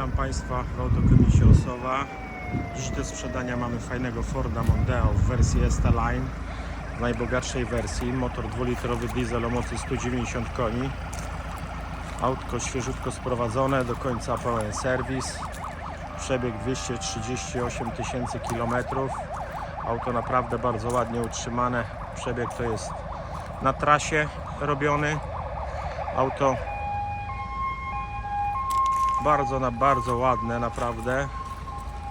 Witam Państwa w autokomisie Osowa. Dziś do sprzedania mamy fajnego Forda Mondeo w wersji Esta-Line w najbogatszej wersji. Motor 2-litrowy diesel o mocy 190 koni. Autko świeżutko sprowadzone, do końca pełen serwis. Przebieg 238 tysięcy kilometrów. Auto naprawdę bardzo ładnie utrzymane. Przebieg to jest na trasie robiony. Auto bardzo na bardzo ładne naprawdę.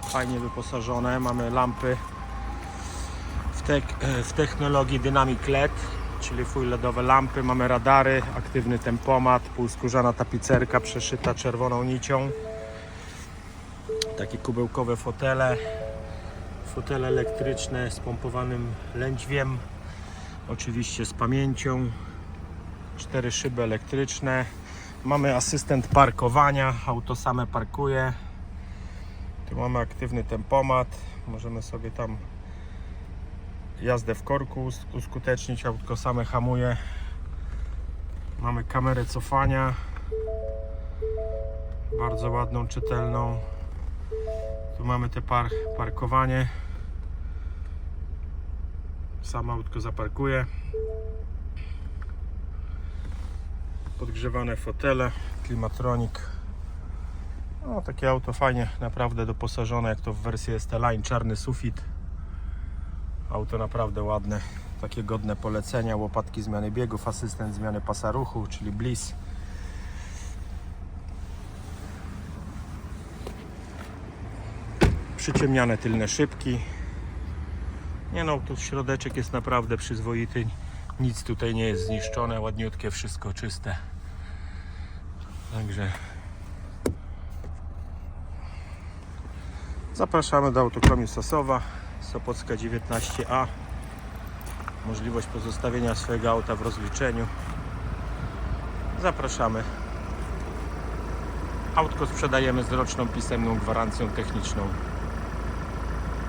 Fajnie wyposażone. Mamy lampy w, tek, w technologii Dynamic LED czyli full LEDowe lampy. Mamy radary, aktywny tempomat półskórzana tapicerka przeszyta czerwoną nicią. Takie kubełkowe fotele. Fotele elektryczne z pompowanym lędźwiem oczywiście z pamięcią. Cztery szyby elektryczne Mamy asystent parkowania, auto same parkuje. Tu mamy aktywny tempomat. Możemy sobie tam jazdę w korku us- uskutecznić, autko same hamuje. Mamy kamerę cofania. Bardzo ładną, czytelną. Tu mamy te par parkowanie. Samo autko zaparkuje. Podgrzewane fotele, klimatronik. No, takie auto fajnie, naprawdę doposażone, jak to w wersji ST-Line, czarny sufit. Auto naprawdę ładne, takie godne polecenia, łopatki zmiany biegów, asystent zmiany pasa ruchu, czyli Bliss. Przyciemniane tylne szybki. Nie no, tu środeczek jest naprawdę przyzwoity. Nic tutaj nie jest zniszczone, ładniutkie, wszystko czyste. Także zapraszamy do autokomi Sosowa, Sopocka 19A. Możliwość pozostawienia swojego auta w rozliczeniu. Zapraszamy. Autko sprzedajemy z roczną pisemną gwarancją techniczną.